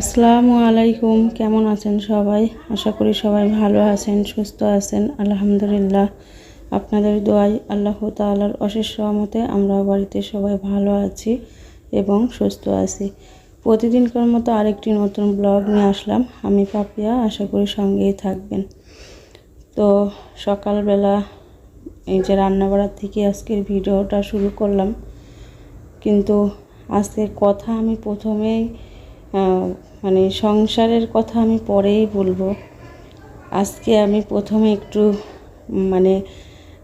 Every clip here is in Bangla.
আসসালামু আলাইকুম, কেমন আছেন সবাই? আশা করি সবাই ভালো আছেন, সুস্থ আছেন, আলহামদুলিল্লাহ। আপনাদের দোয়াই আল্লাহ তাআলার অশেষ রহমতে আমরা বাড়িতে সবাই ভালো আছি এবং সুস্থ আছি। প্রতিদিনকার মতো আরেকটি নতুন ব্লগ নিয়ে আসলাম। আমি পাপিয়া, আশা করি সঙ্গেই থাকবেন। তো সকালবেলা এই যে রান্নাবাড়ার থেকে আজকের ভিডিওটা শুরু করলাম। কিন্তু আজকের কথা আমি প্রথমেই মানে সংসারের কথা আমি পরেই বলব। আজকে আমি প্রথমে একটু মানে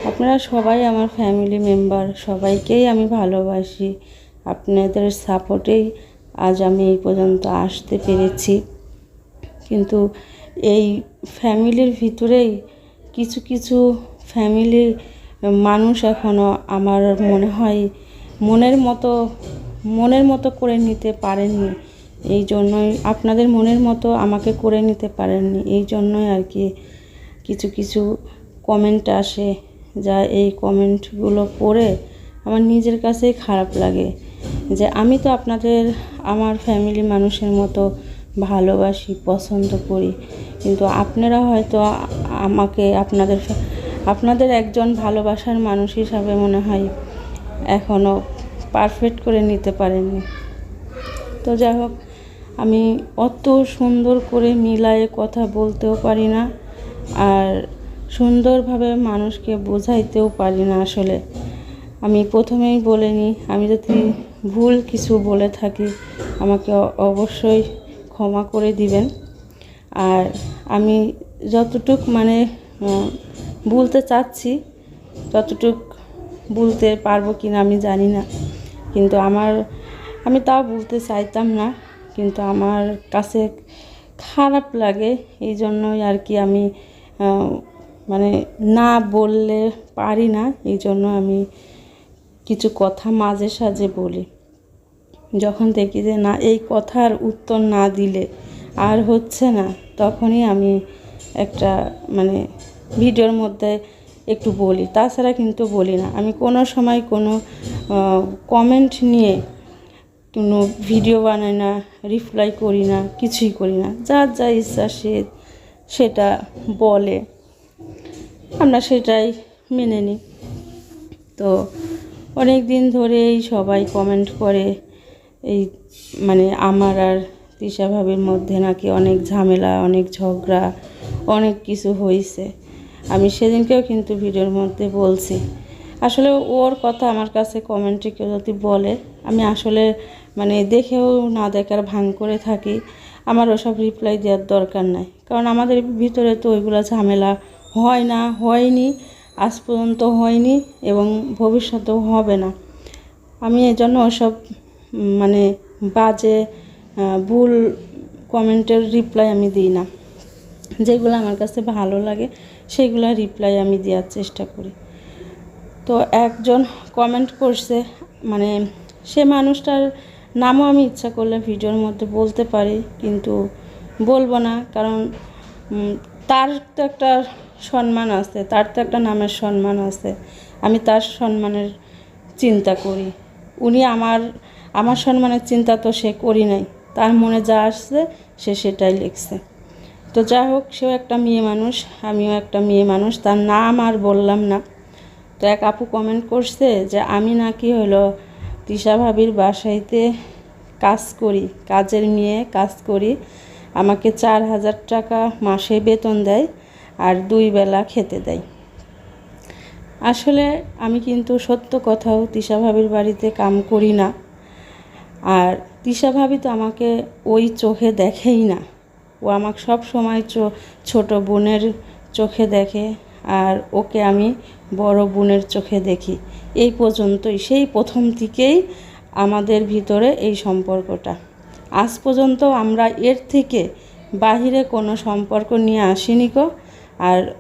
আপনারা সবাই আমার ফ্যামিলি মেম্বার সবাইকেই আমি ভালোবাসি। আপনাদের সাপোর্টেই আজ আমি এই পর্যন্ত আসতে পেরেছি। কিন্তু এই ফ্যামিলির ভিতরেই কিছু কিছু ফ্যামিলির মানুষ এখনও আমার মনে হয় মনের মতো মনের মতো করে নিতে পারেননি। এই জন্যই আপনাদের মনের মতো আমাকে করে নিতে পারেননি। এই জন্যই আর কি কিছু কিছু কমেন্ট আসে যা এই কমেন্টগুলো পড়ে আমার নিজের কাছেই খারাপ লাগে যে আমি তো আপনাদের, আমার ফ্যামিলি মানুষের মতো ভালোবাসি, পছন্দ করি। কিন্তু আপনারা হয়তো আমাকে আপনাদের আপনাদের একজন ভালোবাসার মানুষ হিসাবে মনে হয় এখনও পারফেক্ট করে নিতে পারেননি। তো যাই হোক আমি অত সুন্দর করে মিলায়ে কথা বলতেও পারি না আর সুন্দরভাবে মানুষকে বোঝাইতেও পারি না আসলে। আমি প্রথমেই বলে নিই আমি যদি ভুল কিছু বলে থাকি, আমাকে অবশ্যই ক্ষমা করে দিবেন। আর আমি যতটুক মানে বলতে চাচ্ছি, ততটুক বলতে পারব কি না আমি জানি না। কিন্তু আমার, আমি তাও বলতে চাইতাম না। কিন্তু আমার কাছে খারাপ লাগে। এই জন্যই আর কি আমি মানে না বললে পারি না। এই জন্য আমি কিছু কথা মাঝে সাঝে বলি। যখন দেখি যে না, এই কথার উত্তর না দিলে আর হচ্ছে না, তখনই আমি একটা মানে ভিডিওর মধ্যে একটু বলি। তাছাড়া কিন্তু বলি না। আমি কোনো সময় কোনো কমেন্ট নিয়ে কোনো ভিডিও বানাই না রিপ্লাই করি না, কিছুই করি না। যার যা ইচ্ছা সে সেটা বলে। আমরা সেটাই মেনে নিই। তো অনেক দিন ধরেই সবাই কমেন্ট করে, এই মানে আমার আর তৃষা ভাবির মধ্যে নাকি অনেক ঝামেলা, অনেক ঝগড়া, অনেক কিছু হয়েছে আমি সেদিনকেও কিন্তু ভিডিওর মধ্যে বলছি। আসলে ওর কথা আমার কাছে কমেন্টে কেউ যদি বলে, আমি আসলে মানে দেখেও না দেখার ভাঙ করে থাকি। আমার ওসব রিপ্লাই দেওয়ার দরকার নাই। কারণ আমাদের ভিতরে তো ওইগুলো ঝামেলা হয় না, হয়নি, আজ পর্যন্ত হয়নি এবং ভবিষ্যতেও হবে না। আমি এই জন্য ওসব মানে বাজে ভুল কমেন্টের রিপ্লাই আমি দিই না। যেগুলো আমার কাছে ভালো লাগে সেইগুলো রিপ্লাই আমি দেওয়ার চেষ্টা করি। তো একজন কমেন্ট করছে মানে সে মানুষটার নামও আমি ইচ্ছা করলে ভিডিওর মধ্যে বলতে পারি, কিন্তু বলব না, কারণ তার তো একটা সম্মান আছে, তার তো একটা নামের সম্মান আছে, আমি তার সম্মানের চিন্তা করি। উনি আমার আমার সম্মানের চিন্তা তো সে করি নাই, তার মনে যা আসছে, সে সেটাই লিখছে। তো যাই হোক, সেও একটা মেয়ে মানুষ, আমিও একটা মেয়ে মানুষ, তার নাম আর বললাম না। তো এক আপু কমেন্ট করছে যে, আমি নাকি হলো তৃষা ভাবির বাসাইতে কাজ করি, কাজের মেয়ে কাজ করি। আমাকে চার হাজার টাকা মাসে বেতন দেয় আর দুই বেলা খেতে দেয়। আসলে আমি কিন্তু সত্য কথাও তৃষা ভাবির বাড়িতে কাম করি না। আর তৃষা ভাবি তো আমাকে ওই চোখে দেখেই না। ও আমাকে সব সময় ছোটো বোনের চোখে দেখে। আর ওকে আমি বড় বোনের চোখে দেখি। এই পর্যন্তই, সেই প্রথম থেকেই আমাদের ভিতরে এই সম্পর্কটা। আজ পর্যন্ত আমরা এর থেকে বাহিরে কোনো সম্পর্ক নিয়ে আসিনি কো আর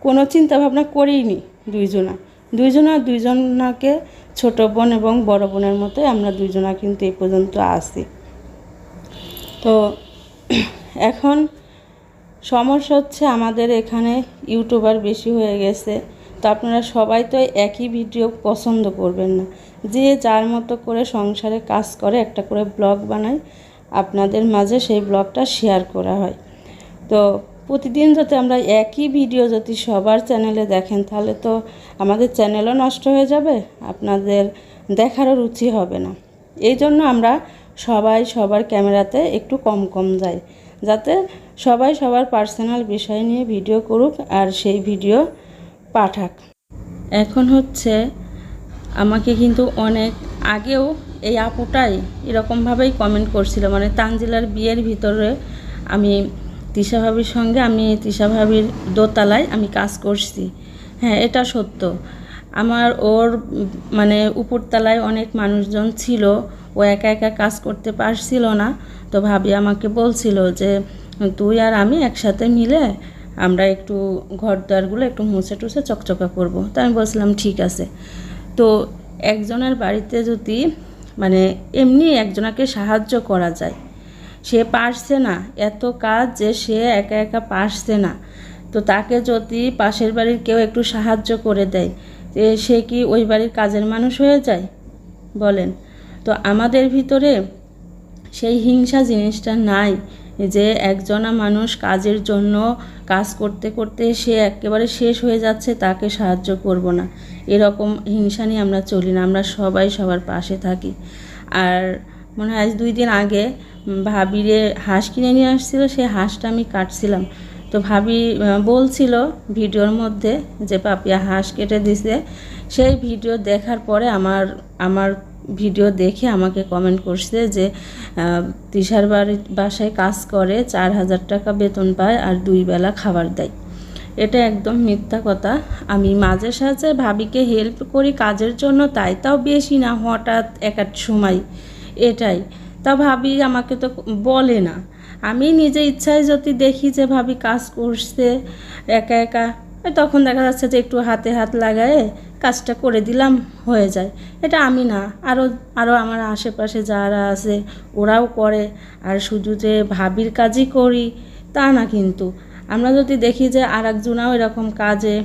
কোনো চিন্তাভাবনা করিনি দুইজনা। দুইজনা দুইজনাকে ছোট বোন এবং বড় বোনের মতোই আমরা দুইজনা কিন্তু এই পর্যন্ত আসি। তো, এখন সমস্যা হচ্ছে আমাদের এখানে ইউটিউবার বেশি হয়ে গেছে। তো আপনারা সবাই তো একই ভিডিও পছন্দ করবেন না। যে যার মতো করে সংসারে কাজ করে, একটা করে ব্লগ বানায়, আপনাদের মাঝে সেই ব্লগটা শেয়ার করা হয়। তো প্রতিদিন যাতে আমরা একই ভিডিও যদি সবার চ্যানেলে দেখেন, তাহলে তো আমাদের চ্যানেলও নষ্ট হয়ে যাবে, আপনাদের দেখারও রুচি হবে না। এই জন্য আমরা সবাই সবার ক্যামেরাতে একটু কম কম যাই, যাতে সবাই সবার পার্সোনাল বিষয় নিয়ে ভিডিও করুক আর সেই ভিডিও পাঠাক। এখন হচ্ছে আমাকে কিন্তু অনেক আগেও এই আপুটাই এরকমভাবেই কমেন্ট করছিল। মানে তানজিলার বিয়ের ভিতরে আমি তিশা ভাবির সঙ্গে আমি তিশা ভাবির দোতলায় আমি কাজ করছি। হ্যাঁ এটা সত্য। আমার ওর মানে উপরতলায় অনেক মানুষজন ছিল। ও একা একা কাজ করতে পারছিল না। তো ভাবি আমাকে বলছিল যে তুই আর আমি একসাথে মিলে আমরা একটু ঘর দুয়ারগুলো একটু মুছে টুছে চকচকা করব। তো আমি বলছিলাম, ঠিক আছে। তো একজনের বাড়িতে যদি মানে এমনি একজনাকে সাহায্য করা যায়, সে পারছে না, এত কাজ যে সে একা একা পারছে না। তো তাকে যদি পাশের বাড়ির কেউ একটু সাহায্য করে দেয় যে সে কি ওই বাড়ির কাজের মানুষ হয়ে যায়? বলেন। তো আমাদের ভিতরে সেই হিংসা জিনিসটা নাই। যে একজনা মানুষ কাজের জন্য কাজ করতে করতে সে একেবারে শেষ হয়ে যাচ্ছে, তাকে সাহায্য করব না। এরকম হিংসা নিয়ে আমরা চলি না, আমরা সবাই সবার পাশে থাকি। আর মনে হয় আজ দুই দিন আগে ভাবিরে হাঁস কিনে নিয়ে আসছিল সেই হাঁসটা আমি কাটছিলাম। তো ভাবি বলছিল ভিডিওর মধ্যে যে, পাপিয়া, হাঁস কেটে দিছে। সেই ভিডিও দেখার পরে আমার আমার ভিডিও দেখে আমাকে কমেন্ট করছে যে তিশার বাড়ির বাসায় কাজ করে, চার হাজার টাকা বেতন পায় আর দুই বেলা খাবার দেয়। এটা একদম মিথ্যা কথা। আমি মাঝে সাঝে ভাবিকে হেল্প করি কাজের জন্য, তাই তাও বেশি না, হঠাৎ এক এক সময়। এটাই। তা ভাবি আমাকে তো বলে না। আমি নিজে ইচ্ছায় যদি দেখি যে ভাবি কাজ করছে, একা একা, তখন দেখা যাচ্ছে যে একটু হাতে হাত লাগায়ে কাজটা করে দিলাম, হয়ে যায়। এটা আমি না আরও আরও আমার আশেপাশে যারা আছে, ওরাও করে। আর শুধু যে ভাবির কাজই করি, তা না কিন্তু। আমরা যদি দেখি যে আর একজনাও এরকম কাজে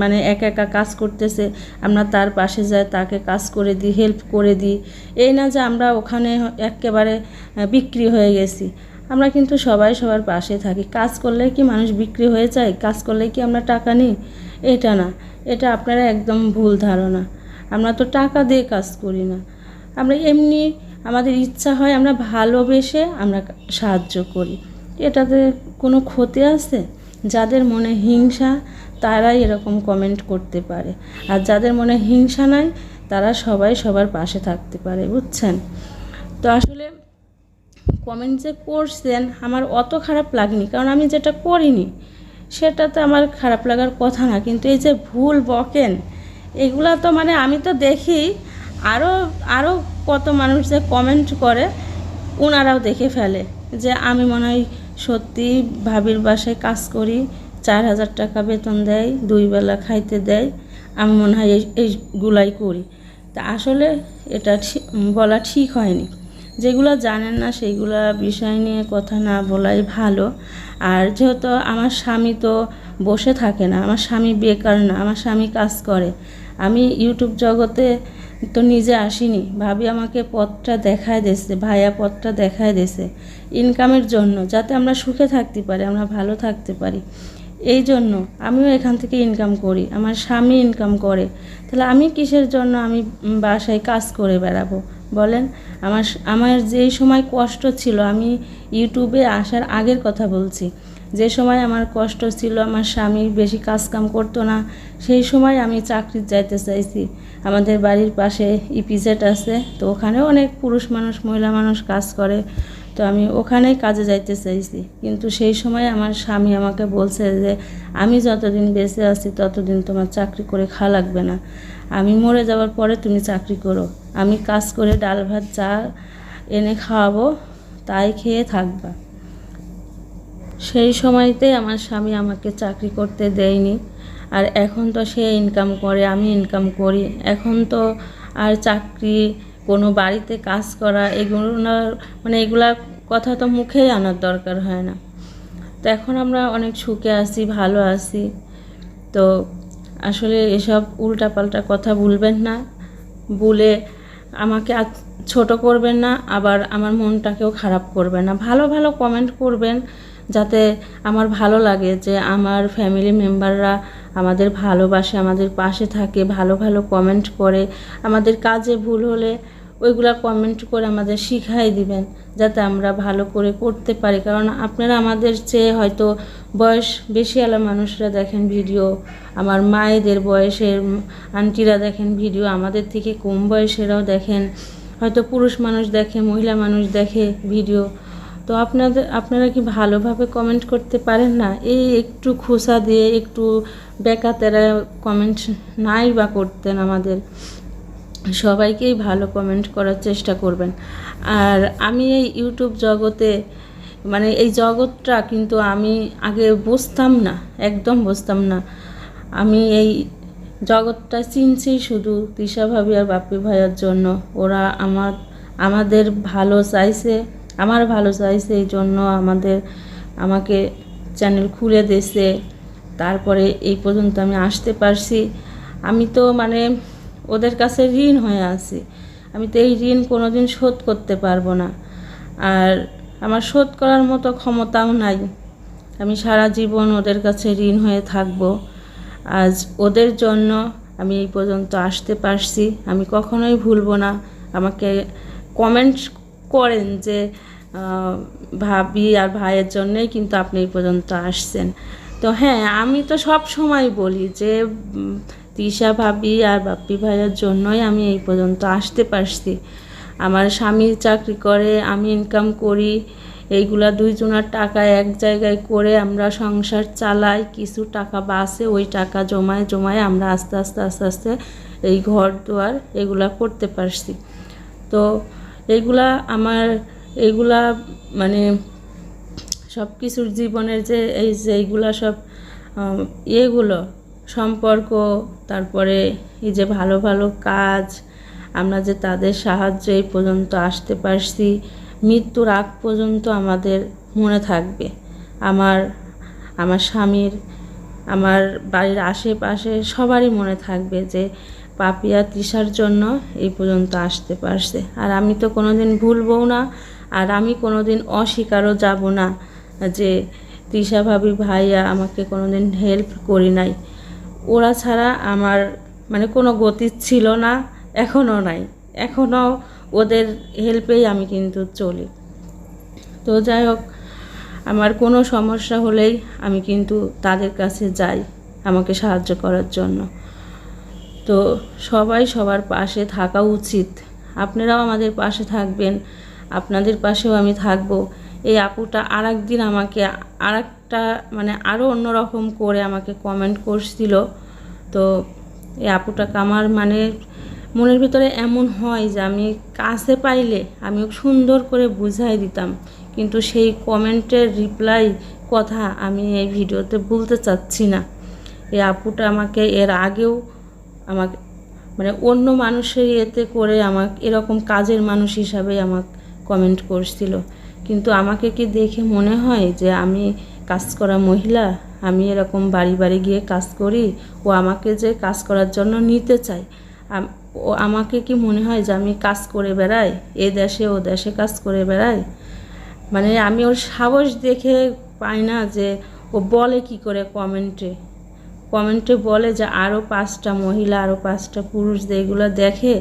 মানে একা একা কাজ করতেছে, আমরা তার পাশে যাই, তাকে কাজ করে দিই হেল্প করে দিই। এই না যে আমরা ওখানে একেবারে বিক্রি হয়ে গেছি। আমরা কিন্তু সবাই সবার পাশে থাকি। কাজ করলে কি মানুষ বিক্রি হয়ে যায়? কাজ করলে কি আমরা টাকা নিই? এটা না। এটা আপনারা একদম ভুল ধারণা। আমরা তো টাকা দিয়ে কাজ করি না। আমরা এমনি আমাদের ইচ্ছা হয় আমরা ভালোবেসে আমরা সাহায্য করি। এটাতে কোনো ক্ষতি আছে? যাদের মনে হিংসা, তারাই এরকম কমেন্ট করতে পারে। আর যাদের মনে হিংসা নাই, তারা সবাই সবার পাশে থাকতে পারে, বুঝছেন? তো আসলে কমেন্ট যে করছেন, আমার অত খারাপ লাগেনি। কারণ আমি যেটা করিনি সেটাতে আমার খারাপ লাগার কথা না, কিন্তু এই যে ভুল বকেন, এগুলা তো মানে আমি তো দেখি আরও আরও কত মানুষ যে কমেন্ট করে ওনারাও দেখে ফেলে যে আমি মনে হয় সত্যি ভাবির বাসায় কাজ করি, চার হাজার টাকা বেতন দেয়, দুই বেলা খাইতে দেয়, আমি মনে হয় এই, এইগুলাই করি। তা আসলে এটা বলা ঠিক হয়নি। যেগুলো জানেন না সেইগুলা বিষয় নিয়ে কথা না বলাই ভালো। আর যেহেতু আমার স্বামী তো বসে থাকে না, আমার স্বামী বেকার না, আমার স্বামী কাজ করে, আমি ইউটিউব জগতে তো নিজে আসিনি। ভাবি আমাকে পথটা দেখায় দিয়েছে, ভাইয়া পথটা দেখায় দিয়েছে ইনকামের জন্য, যাতে আমরা সুখে থাকতে পারি, আমরা ভালো থাকতে পারি। এই জন্য আমিও এখান থেকে ইনকাম করি, আমার স্বামী ইনকাম করে। তাহলে আমি কিসের জন্য আমি বাসায় কাজ করে বেড়াবো? বলেন, আমার আমার যেই সময় কষ্ট ছিল, আমি ইউটিউবে আসার আগের কথা বলছি। যে সময় আমার কষ্ট ছিল, আমার স্বামী বেশি কাজ কাম করতো না, সেই সময় আমি চাকরির যাইতে চাইছি। আমাদের বাড়ির পাশে ইপিজেড আছে, তো ওখানে অনেক পুরুষ মানুষ, মহিলা মানুষ কাজ করে, তো আমি ওখানেই কাজে যাইতে চাইছি। কিন্তু সেই সময় আমার স্বামী আমাকে বলছে যে, আমি যতদিন বেঁচে আছি, ততদিন তোমার চাকরি করে খাওয়া লাগবে না। আমি মরে যাওয়ার পরে তুমি চাকরি করো। আমি কাজ করে ডাল, ভাত, চা এনে খাওয়াবো, তাই খেয়ে থাকবা। সেই সময়তে আমার স্বামী আমাকে চাকরি করতে দেয়নি। আর এখন তো সে ইনকাম করে, আমি ইনকাম করি। এখন তো আর চাকরি, কোনো বাড়িতে কাজ করা, এগুলো মানে এগুলা কথা তো মুখেই আনার দরকার হয় না। তো এখন আমরা অনেক সুখে আছি, ভালো আছি। তো আসলে এসব উল্টাপাল্টা কথা বলবেন না। বলে আমাকে ছোট করবেন না, আবার আমার মনটাকেও খারাপ করবেন না। ভালো ভালো কমেন্ট করবেন যাতে আমার ভালো লাগে যে আমার ফ্যামিলি মেম্বাররা আমাদের ভালোবাসে, আমাদের পাশে থাকে, ভালো ভালো কমেন্ট করে। আমাদের কাজে ভুল হলে ওইগুলা কমেন্ট করে আমাদের শিখাই দিবেন। যাতে আমরা ভালো করে করতে পারি। কারণ আপনারা আমাদের চেয়ে হয়তো বয়স বেশি আলা মানুষরা দেখেন ভিডিও, আমার মায়েদের বয়সের আন্টিরা দেখেন ভিডিও, আমাদের থেকে কম বয়সেরাও দেখেন। হয়তো পুরুষ মানুষ দেখে, মহিলা মানুষ দেখে ভিডিও। তো আপনাদের, আপনারা কি ভালোভাবে কমেন্ট করতে পারেন না? এই একটু খোসা দিয়ে, একটু বেকাতেরা কমেন্ট নাই বা করতেন আমাদের। সবাইকেই ভালো কমেন্ট করার চেষ্টা করবেন। আর আমি এই ইউটিউব জগতে মানে এই জগৎটা কিন্তু আমি আগে বুঝতাম না, একদম বুঝতাম না। আমি এই জগৎটা চিনছি শুধু তৃষা ভাবি আর বাপ্পি ভাইয়ের জন্য। ওরা আমার, আমাদের ভালো চাইছে, আমার ভালো চাইছে এই জন্য আমাদের, আমাকে চ্যানেল খুলে দিয়েছে। তারপরে এই পর্যন্ত আমি আসতে পারছি। আমি তো মানে ওদের কাছে ঋণ হয়ে আছি। আমি তো এই ঋণ কোনোদিন শোধ করতে পারব না। আর আমার শোধ করার মতো ক্ষমতাও নাই। আমি সারা জীবন ওদের কাছে ঋণ হয়ে থাকব। আজ ওদের জন্য আমি এই পর্যন্ত আসতে পারছি। আমি কখনোই ভুলবো না। আমাকে কমেন্ট করেন যে ভাবি আর ভাইয়ের জন্যই কিন্তু আপনি এই পর্যন্ত আসছেন। তো হ্যাঁ আমি তো সব সময় বলি যে তৃষা ভাবি আর বাপ্পি ভাইয়ের জন্যই আমি এই পর্যন্ত আসতে পারছি। আমার স্বামী চাকরি করে, আমি ইনকাম করি, এইগুলা দুইজনের টাকা এক জায়গায় করে আমরা সংসার চালাই, কিছু টাকা বাসে, ওই টাকা জমায় জমায় আমরা আস্তে আস্তে আস্তে আস্তে এই ঘর দুয়ার এগুলা করতে পারছি। তো এগুলা আমার, এগুলা মানে সব কিছুর জীবনের যে এই যে এইগুলা সব ইয়েগুলো সম্পর্ক, তারপরে এই যে ভালো ভালো কাজ, আমরা যে তাদের সাহায্য এই পর্যন্ত আসতে পারছি, মৃত্যুর আগ পর্যন্ত আমাদের মনে থাকবে। আমার আমার স্বামীর, আমার বাড়ির আশেপাশে সবারই মনে থাকবে যে পাপিয়া তৃষার জন্য এই পর্যন্ত আসতে পারছে। আর আমি তো কোনোদিন ভুলবও না, আর আমি কোনোদিন অস্বীকারও যাব না যে তৃষা ভাবি ভাইয়া আমাকে কোনোদিন হেল্প করি নাই। ওরা ছাড়া আমার মানে কোনো গতি ছিল না, এখনও নাই। এখনও ওদের হেল্পেই আমি কিন্তু চলি। তো যাই হোক, আমার কোনো সমস্যা হলেই আমি কিন্তু তাদের কাছে যাই আমাকে সাহায্য করার জন্য। তো সবাই সবার পাশে থাকা উচিত। আপনারাও আমাদের পাশে থাকবেন। আপনাদের পাশেও আমি থাকব। এই আপুটা আর একদিন আমাকে আর একটা মানে আরও অন্যরকম করে আমাকে কমেন্ট করছিল। তো এই আপুটাকে আমার মানে মনের ভিতরে এমন হয় যে আমি কাছে পাইলে আমি সুন্দর করে বুঝাই দিতাম। কিন্তু সেই কমেন্টের রিপ্লাই কথা আমি এই ভিডিওতে বলতে চাচ্ছি না। এই আপুটা আমাকে এর আগেও আমাকে মানে অন্য মানুষের ইয়েতে করে আমাকে এরকম কাজের মানুষ হিসাবে আমাকে কমেন্ট করছিল। কিন্তু আমাকে কি দেখে মনে হয় যে আমি কাজ করা মহিলা? আমি এরকম বাড়ি বাড়ি গিয়ে কাজ করি, ও আমাকে যে কাজ করার জন্য নিতে চায়। ও আমাকে কি মনে হয় যে আমি কাজ করে বেড়াই? এ দেশে ও দেশে কাজ করে বেড়াই? মানে আমি ওর সাহস দেখে পাই না যে ও বলে কি করে কমেন্টে। কমেন্টে বলে যে আরও পাঁচটা মহিলা আরও পাঁচটা পুরুষ এগুলো দেখে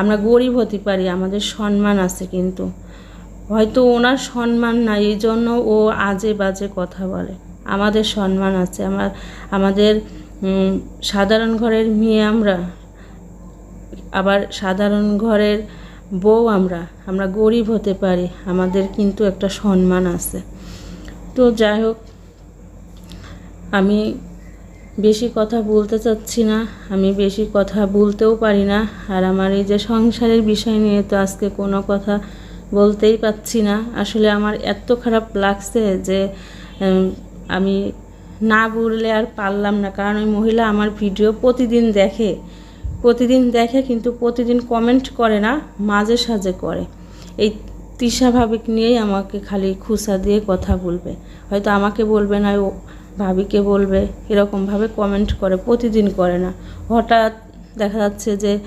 আমরা গরিব হতে পারি, আমাদের সম্মান আছে কিন্তু। হয়তো ওনার সম্মান নাই, এই জন্য ও আজে বাজে কথা বলে। আমাদের সম্মান আছে, আমার, আমাদের সাধারণ ঘরের মেয়ে আমরা, আবার সাধারণ ঘরের বউ আমরা আমরা গরিব হতে পারি, আমাদের কিন্তু একটা সম্মান আছে। তো যাই হোক, আমি বেশি কথা বলতে চাচ্ছি না, আমি বেশি কথা বলতেও পারি না, আর আমার এই যে সংসারের বিষয় নিয়ে তো আজকে কোনো কথা বলতেই পাচ্ছি না। আসলে আমার এত খারাপ লাগছে যে আমি না বললে আর পারলাম না। কারণ ওই মহিলা আমার ভিডিও প্রতিদিন দেখে। প্রতিদিন দেখে কিন্তু প্রতিদিন কমেন্ট করে না, মাঝে সাঝে করে। এই তৃষা ভাবিক নিয়েই আমাকে খালি খুসা দিয়ে কথা বলবে। হয়তো আমাকে বলবে না, ও ভাবিকে বলবে। এরকমভাবে কমেন্ট করে, প্রতিদিন করে না। হঠাৎ দেখা যাচ্ছে যে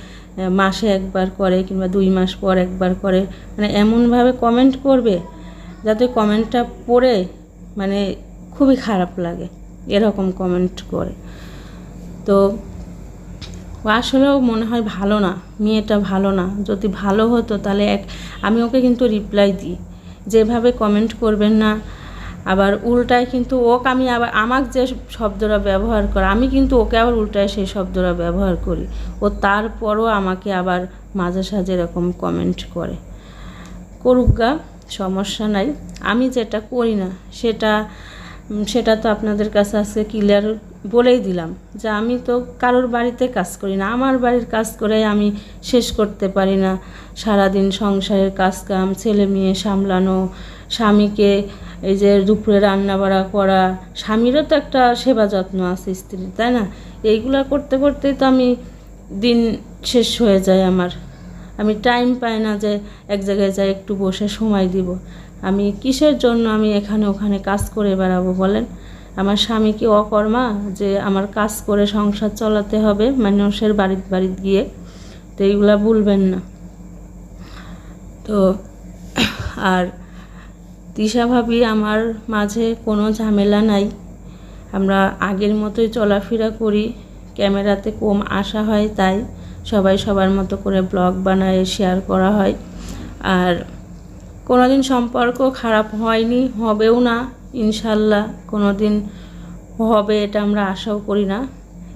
মাসে একবার করে কিংবা দুই মাস পর একবার করে মানে এমনভাবে কমেন্ট করবে যাতে কমেন্টটা পড়ে মানে খুবই খারাপ লাগে এরকম কমেন্ট করে। তো আসলেও মনে হয় ভালো না, মেয়েটা ভালো না। যদি ভালো হতো তাহলে এক, আমি ওকে কিন্তু রিপ্লাই দিই। যেভাবে কমেন্ট করবেন না আবার উল্টায় কিন্তু ওকে আমি আবার, আমাকে যে শব্দটা ব্যবহার করে, আমি কিন্তু ওকে আবার উল্টায় সেই শব্দটা ব্যবহার করি। ও তারপরও আমাকে আবার মাঝে সাঝে এরকম কমেন্ট করে। করুক গা, সমস্যা নাই। আমি যেটা করি না, সেটা সেটা তো আপনাদের কাছে আজকে ক্লিয়ার বলেই দিলাম যে আমি তো কারোর বাড়িতে কাজ করি না। আমার বাড়ির কাজ করে আমি শেষ করতে পারি না। সারাদিন সংসারের কাজ কাম ছেলে মেয়ে সামলানো, স্বামীকে এই যে দুপুরে রান্না বাড়া করা, স্বামীরও তো একটা সেবা যত্ন আছে স্ত্রীর, তাই না? এইগুলা করতে করতেই তো আমি দিন শেষ হয়ে যায় আমার। আমি টাইম পাই না যে এক জায়গায় যাই, একটু বসে সময় দিব। আমি কিসের জন্য আমি এখানে ওখানে কাজ করে বেড়াবো বলেন? আমার স্বামী কি অকর্মা যে আমার কাজ করে সংসার চালাতে হবে মানুষের বাড়িতে বাড়িতে গিয়ে? তো এইগুলা ভুলবেন না। তো, আর দিশা ভাবি, আমার মাঝে কোনো ঝামেলা নাই। আমরা আগের মতোই চলাফেরা করি, ক্যামেরাতে কম আসা হয়, তাই সবাই সবার মতো করে ব্লগ বানায় শেয়ার করা হয়। আর কোনোদিন সম্পর্ক খারাপ হয়নি, হবেও না, ইনশাল্লাহ কোনো দিন হবে এটা আমরা আশাও করি না।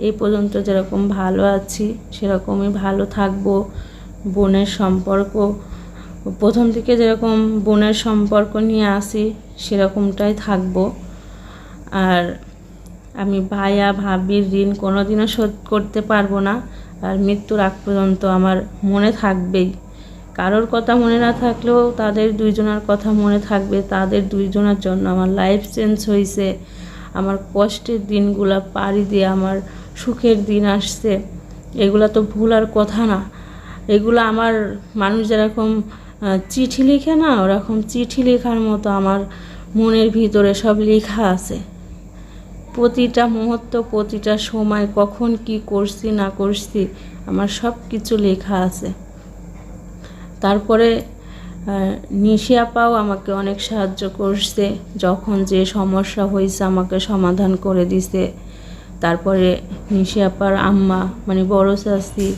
এই পর্যন্ত যেরকম ভালো আছি, সেরকমই ভালো থাকব, বোনের সম্পর্ক। প্রথম থেকে যেরকম বোনের সম্পর্ক নিয়ে আসি, সেরকমটাই থাকব। আর আমি ভাইয়া, ভাবির ঋণ কোনোদিনও শোধ করতে পারব না। আর মৃত্যুর আগ পর্যন্ত আমার মনে থাকবেই। কারোর কথা মনে না থাকলেও তাদের দুইজনের কথা মনে থাকবে। তাদের দুইজনের জন্য আমার লাইফ চেঞ্জ হয়েছে আমার কষ্টের দিনগুলো পাড়ি দিয়ে আমার সুখের দিন আসছে। এগুলো তো ভুলার কথা না। এগুলো আমার মানুষ যেরকম চিঠি লিখে না ওরকম চিঠি লেখার মতো আমার মনের ভিতরে সব লেখা আছে। প্রতিটা মুহূর্ত প্রতিটা সময় কখন কি করছি না করছি আমার সব কিছু লেখা আছে। তারপরে আহ, নিশি আপাও আমাকে অনেক সাহায্য করছে যখন যে সমস্যা হয়েছে আমাকে সমাধান করে দিছে। তারপরে নিশি আপার আম্মা মানে বড় শাস্তি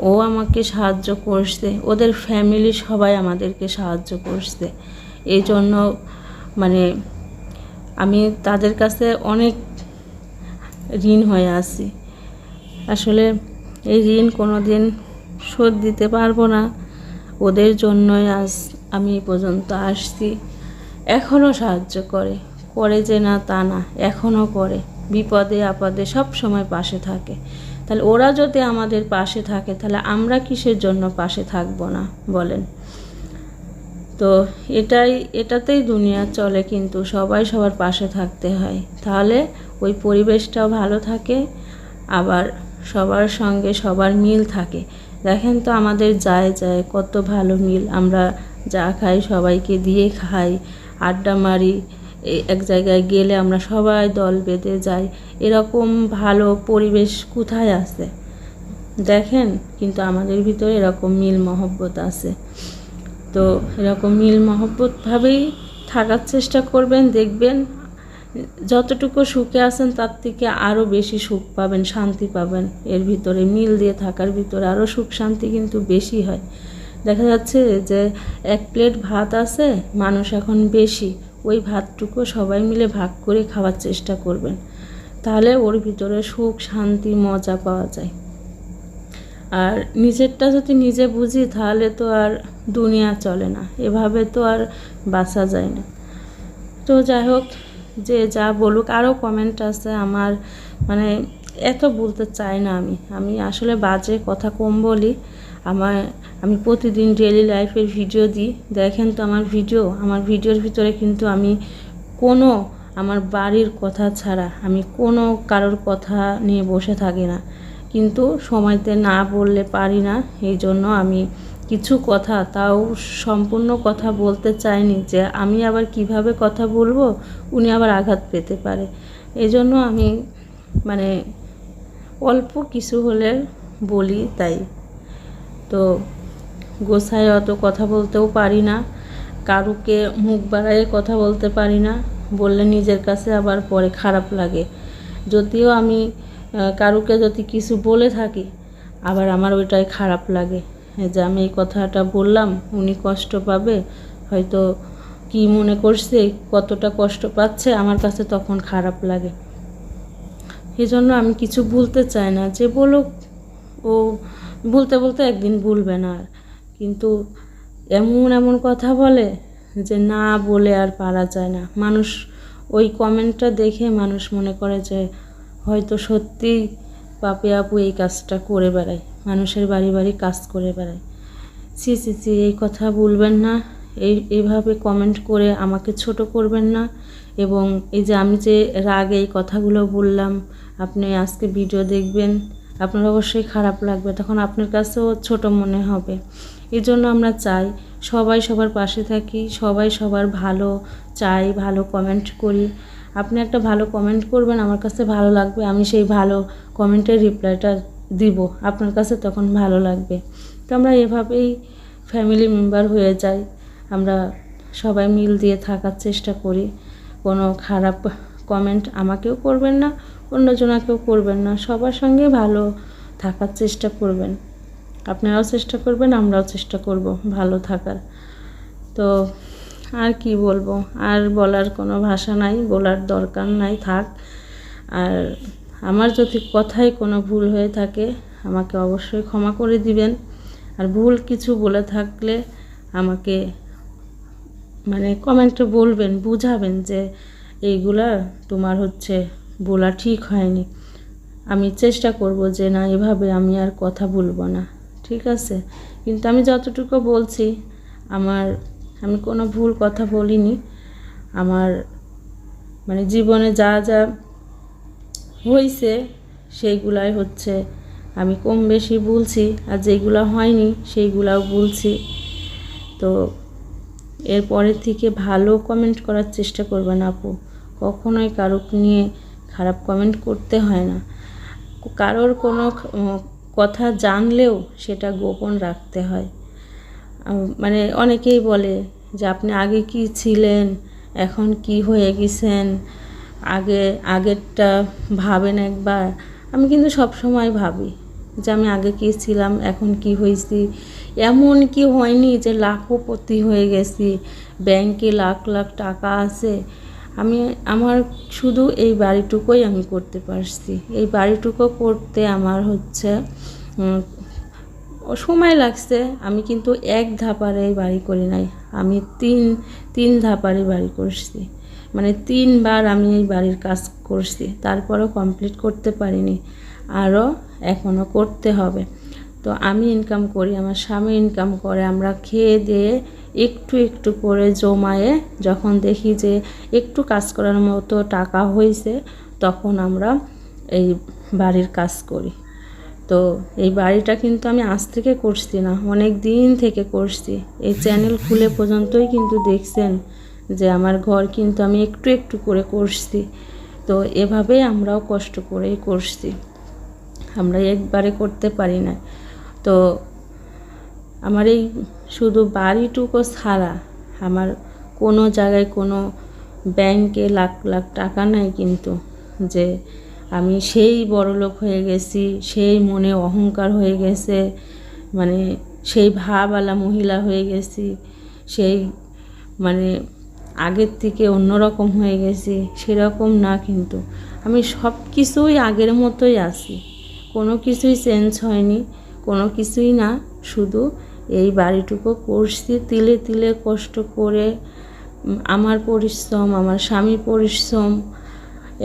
ও আমাকে সাহায্য করছে। ওদের ফ্যামিলি সবাই আমাদেরকে সাহায্য করছে। এই জন্য মানে আমি তাদের কাছে অনেক ঋণ হয়ে আছি। আসলে এই ঋণ কোনো দিন শোধ দিতে পারব না। ওদের জন্যই আজ আমি পর্যন্ত আসছি। এখনও সাহায্য করে। করে যে না তা না, এখনও করে। বিপদে আপদে সব সময় পাশে থাকে। তাহলে ওরা যদি আমাদের পাশে থাকে, তাহলে আমরা কিসের জন্য পাশে থাকব না? বলেন। তো এটাই, এটাতেই দুনিয়া চলে কিন্তু সবাই সবার পাশে থাকতে হয়। তাহলে ওই পরিবেশটাও ভালো থাকে, আবার সবার সঙ্গে সবার মিল থাকে। দেখেন তো আমাদের যায় যায় কত ভালো মিল। আমরা যা খাই সবাইকে দিয়ে খাই, আড্ডা মারি এক জায়গায় গেলে আমরা সবাই দল বেঁধে যাই। এরকম ভালো পরিবেশ কোথায় আছে? দেখেন, কিন্তু আমাদের ভিতরে এরকম মিল মহব্বত আছে। তো এরকম মিল মহব্বতভাবেই থাকার চেষ্টা করবেন, দেখবেন যতটুকু সুখে আছেন তার থেকে আরও বেশি সুখ পাবেন, শান্তি পাবেন। এর ভিতরে মিল দিয়ে থাকার ভিতরে আরও সুখ শান্তি কিন্তু বেশি হয়। দেখা যাচ্ছে যে এক প্লেট ভাত আছে, মানুষ এখন বেশি। ওই ভাতটুকু সবাই মিলে ভাগ করে খাওয়ার চেষ্টা করবেন। তাহলে ওর ভিতরে সুখ, শান্তি, মজা পাওয়া যায়। আর নিজেরটা যদি নিজে বুঝি, তাহলে তো আর দুনিয়া চলে না। এভাবে তো আর বাঁচা যায় না। তো যাই হোক, যে যা বলুক, আরও কমেন্ট আছে আমার। মানে এত বলতে চাই না আমি। আমি আসলে বাজে কথা কম বলি। আমার, আমি প্রতিদিন ডেলি লাইফের ভিডিও দিই। দেখেন তো আমার ভিডিও আমার ভিডিওর ভিতরে কিন্তু আমি কোনো আমার বাড়ির কথা ছাড়া, আমি কোনো কারোর কথা নিয়ে বসে থাকি না। কিন্তু সময়তে না বললে পারি না, এই জন্য আমি কিছু কথা, তাও সম্পূর্ণ কথা বলতে চাইনি যে আমি আবার কীভাবে কথা বলব, উনি আবার আঘাত পেতে পারে। এই জন্য আমি মানে অল্প কিছু হলে বলি তাই। তো গোছায় অত কথা বলতেও পারি না, কারুকে মুখ বাড়ায় কথা বলতে পারি না, বললে নিজের কাছে আবার পরে খারাপ লাগে। যদিও আমি কারুকে যদি কিছু বলে থাকি, আবার আমার ওইটাই খারাপ লাগে। যে আমি এই কথাটা বললাম, উনি কষ্ট পাবে, হয়তো কি মনে করছে, কতটা কষ্ট পাচ্ছে, আমার কাছে তখন খারাপ লাগে। এই জন্য আমি কিছু বলতে চাই না, যে বলুক, ও বলতে বলতে একদিন ভুলবে না আর। কিন্তু এমন এমন কথা বলে যে না বলে আর পারা যায় না। মানুষ ওই কমেন্টটা দেখে মানুষ মনে করে যে হয়তো সত্যি পাপে আপু এই কাজটা করে বেড়ায়, মানুষের বাড়ি বাড়ি কাজ করে বেড়ায়। সি সি সি এই কথা বলবেন না, এই, এইভাবে কমেন্ট করে আমাকে ছোট করবেন না। এবং এই যে আমি যে রাগে এই কথাগুলো বললাম, আপনি আজকে ভিডিও দেখবেন আপনার অবশ্যই খারাপ লাগবে, তখন আপনার কাছেও ছোট মনে হবে। এই জন্য আমরা চাই সবাই সবার পাশে থাকি, সবাই সবার ভালো চাই, ভালো কমেন্ট করি। আপনি একটা ভালো কমেন্ট করবেন, আমার কাছে ভালো লাগবে, আমি সেই ভালো কমেন্টের রিপ্লাইটা দিব, আপনার কাছে তখন ভালো লাগবে। তো আমরা এভাবেই ফ্যামিলি মেম্বার হয়ে যাই, আমরা সবাই মিল দিয়ে থাকার চেষ্টা করি, কোনো খারাপ কমেন্ট আমাকেও করবেন না অন্যজনাকেও করবেন না। সবার সঙ্গে ভালো থাকার চেষ্টা করবেন। আপনারাও চেষ্টা করবেন, আমরাও চেষ্টা করব ভালো থাকার। তো আর কি বলব? আর বলার কোনো ভাষা নাই, বলার দরকার নাই, থাক। আর আমার যদি কথায় কোনো ভুল হয়ে থাকে, আমাকে অবশ্যই ক্ষমা করে দিবেন। আর ভুল কিছু বলে থাকলে আমাকে মানে কমেন্টে বলবেন, বুঝাবেন যে এইগুলা তোমার হচ্ছে বলা ঠিক হয়নি। আমি চেষ্টা করব যে না, এভাবে আমি আর কথা বলব না। ঠিক আছে? কিন্তু আমি যতটুকু বলছি, আমার, আমি কোনো ভুল কথা বলিনি। আমার মানে জীবনে যা যা হয়েছে সেইগুলাই হচ্ছে। আমি কম বেশি বলছি, আর যেগুলো হয়নি, সেইগুলাও বলছি। তো এরপরের থেকে ভালো কমেন্ট করার চেষ্টা করবেন আপু। কখনোই কারোর নিয়ে খারাপ কমেন্ট করতে হয় না। কারোর কোনো কথা জানলেও সেটা গোপন রাখতে হয়। মানে অনেকেই বলে যে, আপনি আগে কি ছিলেন? এখন কি হয়ে গেছেন? আগে, আগেরটা ভাবেন একবার। আমি কিন্তু সব সময় ভাবি যে, আমি আগে কি ছিলাম? এখন কি হয়েছি? এমন কি হয়নি যে, লাখপতি হয়ে গেছি। ব্যাংকে লাখ লাখ টাকা আছে। আমি, আমার শুধু এই বাড়িটুকুই আমি করতে পারছি। এই বাড়িটুকু করতে আমার হচ্ছে সময় লাগছে। আমি কিন্তু এক ধাপারে বাড়ি করি নাই। আমি তিন তিন ধাপারে বাড়ি করছি। মানে তিনবার আমি এই বাড়ির কাজ করছি। তারপরও কমপ্লিট করতে পারিনি। আরও এখনও করতে হবে। তো আমি ইনকাম করি, আমার স্বামী ইনকাম করে, আমরা খেয়ে দিয়ে একটু একটু করে জমায়ে যখন দেখি যে একটু কাজ করার মতো টাকা হয়েছে তখন আমরা এই বাড়ির কাজ করি। তো এই বাড়িটা কিন্তু আমি আজ থেকে করছি না, অনেক দিন থেকে করছি। এই চ্যানেল খুলে পর্যন্তই কিন্তু দেখছেন যে আমার ঘর কিন্তু আমি একটু একটু করে করছি। তো এভাবেই আমরাও কষ্ট করেই করছি। আমরা একবারে করতে পারি না। তো আমার এই শুধু বাড়িটুকু ছাড়া আমার কোনো জায়গায় কোনো ব্যাংকে লাখ লাখ টাকা নাই কিন্তু যে আমি সেই বড়লোক হয়ে গেছি, সেই মনে অহংকার হয়ে গেছে মানে সেই ভাবওয়ালা মহিলা হয়ে গেছি, সেই মানে আগের থেকে অন্যরকম হয়ে গেছি, সেরকম না কিন্তু। আমি সব কিছুই আগের মতোই আছি। কোনো কিছুই চেঞ্জ হয়নি, কোনো কিছুই না। শুধু এই বাড়িটুকু করছি, তিলে তিলে কষ্ট করে আমার পরিশ্রম, আমার স্বামীর পরিশ্রম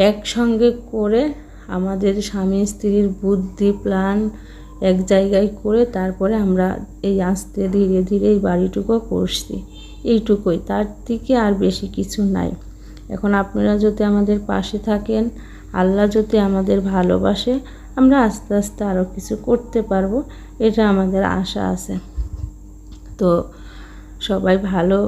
একসঙ্গে করে আমাদের স্বামী স্ত্রীর বুদ্ধি, প্ল্যান এক জায়গায় করে তারপরে আমরা এই আস্তে ধীরে ধীরে এই বাড়িটুকু করছি। এইটুকুই, তার থেকে আর বেশি কিছু নাই। এখন আপনারা যদি আমাদের পাশে থাকেন, আল্লাহ যদি আমাদের ভালোবাসে আমরা আস্তে আস্তে আরও কিছু করতে পারব, এটা আমাদের আশা আছে। তো সবাই ভালো,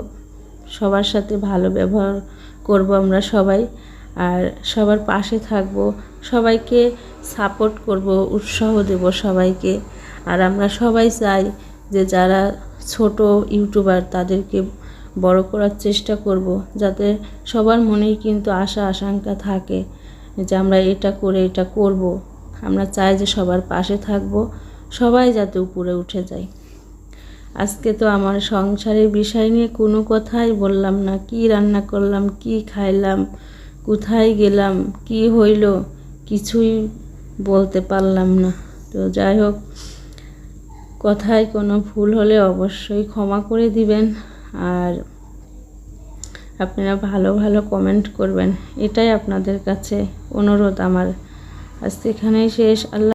সবার সাথে ভালো ব্যবহার করব আমরা সবাই, আর সবার পাশে থাকব, সবাইকে সাপোর্ট করব, উৎসাহ দেব সবাইকে। আর আমরা সবাই চাই যে যারা ছোট ইউটিউবার তাদেরকে বড় করার চেষ্টা করব, যাতে সবার মনেই কিন্তু আশা, আশঙ্কা থাকে যে আমরা এটা করে এটা করব। আমরা চাই যে সবার পাশে থাকব, সবাই যাতে উপরে উঠে যায়। আজকে তো আমার সংসারের বিষয় নিয়ে কোনো কথাই বললাম না। কি রান্না করলাম, কি খাইলাম, কোথায় গেলাম, কি হইল কিছুই বলতে পারলাম না। তো যাই হোক, কথায় কোনো ভুল হলে অবশ্যই ক্ষমা করে দিবেন আর আপনারা ভালো ভালো কমেন্ট করবেন। এটাই আপনাদের কাছে অনুরোধ আমার। আজকে এখানেই শেষ। আল্লাহ